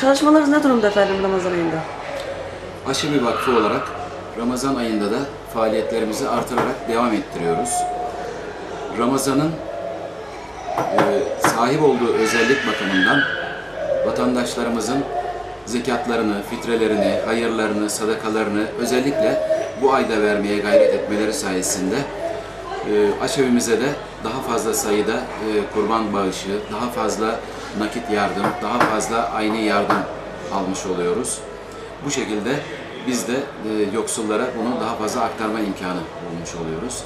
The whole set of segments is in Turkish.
Çalışmalarınız ne durumda efendim Ramazan ayında? Aşevi Vakfı olarak Ramazan ayında da faaliyetlerimizi artırarak devam ettiriyoruz. Ramazan'ın e, sahip olduğu özellik bakımından vatandaşlarımızın zekatlarını, fitrelerini, hayırlarını, sadakalarını özellikle bu ayda vermeye gayret etmeleri sayesinde e, aşevimize de daha fazla sayıda e, kurban bağışı, daha fazla nakit yardım, daha fazla aynı yardım almış oluyoruz. Bu şekilde biz de e, yoksullara bunu daha fazla aktarma imkanı bulmuş oluyoruz.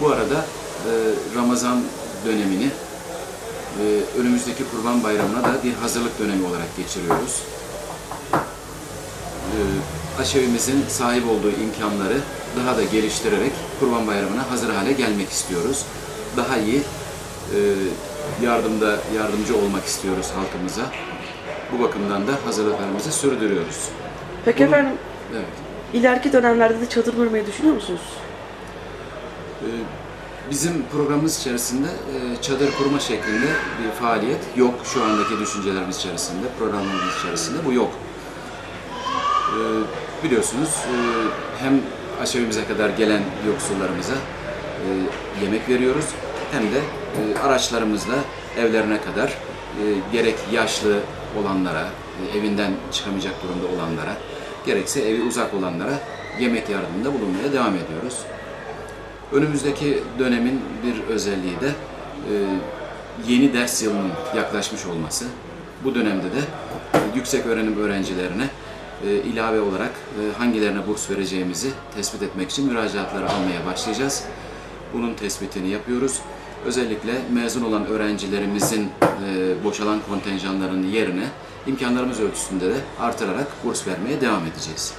Bu arada e, Ramazan dönemini önümüzdeki Kurban Bayramı'na da bir hazırlık dönemi olarak geçiriyoruz. E, aşevimizin sahip olduğu imkanları daha da geliştirerek Kurban Bayramı'na hazır hale gelmek istiyoruz. Daha iyi e, yardımda yardımcı olmak istiyoruz halkımıza. Bu bakımdan da hazırlıklarımızı sürdürüyoruz. Peki efendim Evet. ileriki dönemlerde de çadır kurmayı düşünüyor musunuz? Ee, Bizim programımız içerisinde e, çadır kurma şeklinde bir faaliyet yok. Şu andaki düşüncelerimiz içerisinde, programımız içerisinde bu yok. Biliyorsunuz e, hem aşevimize kadar gelen yoksullarımıza e, yemek veriyoruz hem de e, araçlarımızla evlerine kadar gerek yaşlı olanlara, evinden çıkamayacak durumda olanlara, gerekse evi uzak olanlara yemek yardımında bulunmaya devam ediyoruz. Önümüzdeki dönemin bir özelliği de yeni ders yılının yaklaşmış olması. Bu dönemde de yüksek öğrenim öğrencilerine ilave olarak e, hangilerine burs vereceğimizi tespit etmek için müracaatları almaya başlayacağız. Bunun tespitini yapıyoruz. Özellikle mezun olan öğrencilerimizin e, boşalan kontenjanlarının yerine imkanlarımız ölçüsünde de artırarak burs vermeye devam edeceğiz.